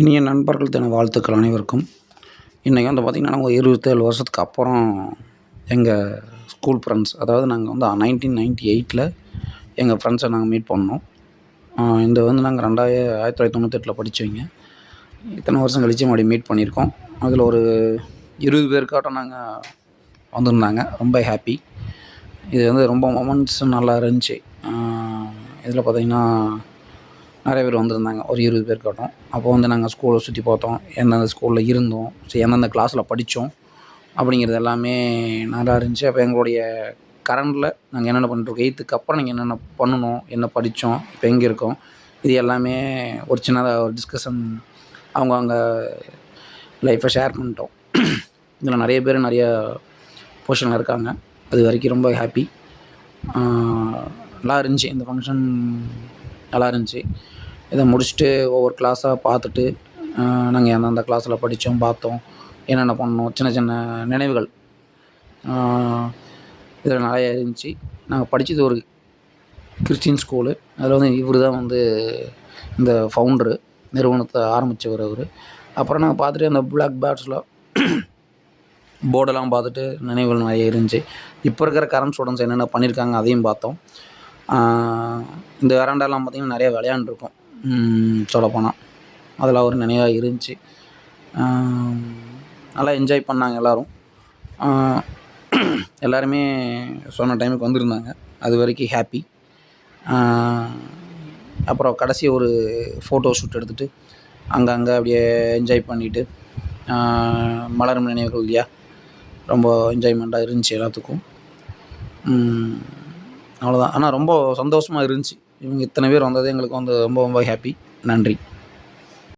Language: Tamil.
இனிய நண்பர்கள் தின வாழ்த்துக்கள் அனைவருக்கும். இன்றைக்கி வந்து பார்த்திங்கன்னா நாங்கள் இருபத்தேழு வருஷத்துக்கு அப்புறம் எங்கள் ஸ்கூல் ஃப்ரெண்ட்ஸ் அதாவது நாங்கள் வந்து நைன்டீன் நைன்ட்டி எயிட்டில் எங்கள் ஃப்ரெண்ட்ஸை நாங்கள் மீட் பண்ணோம். இந்த வந்து நாங்கள் ரெண்டாயிர ஆயிரத்தி தொள்ளாயிரத்தி தொண்ணூத்தெட்டில் படித்தவங்க இத்தனை வருஷம் கழித்து மறுபடியும் மீட் பண்ணியிருக்கோம். அதில் ஒரு இருபது பேருக்காட்டம் நாங்கள் வந்திருந்தாங்க. ரொம்ப ஹாப்பி இது வந்து ரொம்ப மொமெண்ட்ஸ் நல்லா இருந்துச்சு. இதில் பார்த்திங்கன்னா நிறைய பேர் வந்திருந்தாங்க. ஒரு இருபது பேர் காட்டும் அப்போ வந்து நாங்கள் ஸ்கூலை சுற்றி பார்த்தோம். எந்தெந்த ஸ்கூலில் இருந்தோம். சரி எந்தெந்த கிளாஸில் படித்தோம் அப்படிங்கிறது எல்லாமே நல்லா இருந்துச்சு. அப்போ எங்களுடைய கரண்டில் நாங்கள் என்னென்ன பண்ணிட்டுருக்கோம்? எயித்துக்கு அப்புறம் நீங்கள் என்னென்ன பண்ணணும்? என்ன படித்தோம் இப்போ எங்கே இருக்கோம்? இது எல்லாமே ஒரு சின்னதாக ஒரு டிஸ்கஷன் அவங்க அவங்க லைஃப்பை ஷேர் பண்ணிட்டோம். இதில் நிறைய பேர் நிறையா பொசிஷனில் இருக்காங்க. அது வரைக்கும் ரொம்ப ஹாப்பி நல்லா இருந்துச்சு. இந்த ஃபங்க்ஷன் நல்லா இருந்துச்சு. இதை முடிச்சுட்டு ஒவ்வொரு கிளாஸாக பார்த்துட்டு நாங்கள் எந்தெந்த கிளாஸில் படித்தோம் பார்த்தோம் என்னென்ன பண்ணோம் சின்ன சின்ன நினைவுகள் இதில் நிறைய இருந்துச்சு. நாங்கள் படித்தது ஒரு கிறிஸ்டின் ஸ்கூலு. அதில் வந்து இவர் தான் வந்து இந்த ஃபவுண்டரு நிறுவனத்தை ஆரம்பித்தவர் அவர். அப்புறம் நாங்கள் பார்த்துட்டு அந்த பிளாக் பேட்ஸில் போர்டெல்லாம் பார்த்துட்டு நினைவுகள் நிறைய இருந்துச்சு. இப்போ இருக்கிற கரண்ட் ஸ்டூடெண்ட்ஸ் என்னென்ன பண்ணியிருக்காங்க அதையும் பார்த்தோம். இந்த வராண்டாலாம் பார்த்திங்கன்னா நிறையா விளையாண்டுருக்கோம். சொல்லப்போனால் அதெல்லாம் ஒரு நினைவாக இருந்துச்சு. நல்லா என்ஜாய் பண்ணாங்க எல்லோரும். எல்லாருமே சொன்ன டைமுக்கு வந்திருந்தாங்க. அது வரைக்கும் ஹாப்பி அப்புறம் கடைசி ஒரு ஃபோட்டோ ஷூட் எடுத்துகிட்டு அங்கங்கே அப்படியே என்ஜாய் பண்ணிவிட்டு மலரும் நினைவுகள் இல்லையா? ரொம்ப என்ஜாய்மெண்ட்டாக இருந்துச்சு எல்லாத்துக்கும். அவ்வளோதான் ஆனால் ரொம்ப சந்தோஷமாக இருந்துச்சு. இவங்க இத்தனை பேர் வந்தது எங்களுக்கு வந்து ரொம்ப ரொம்ப ஹாப்பி நன்றி.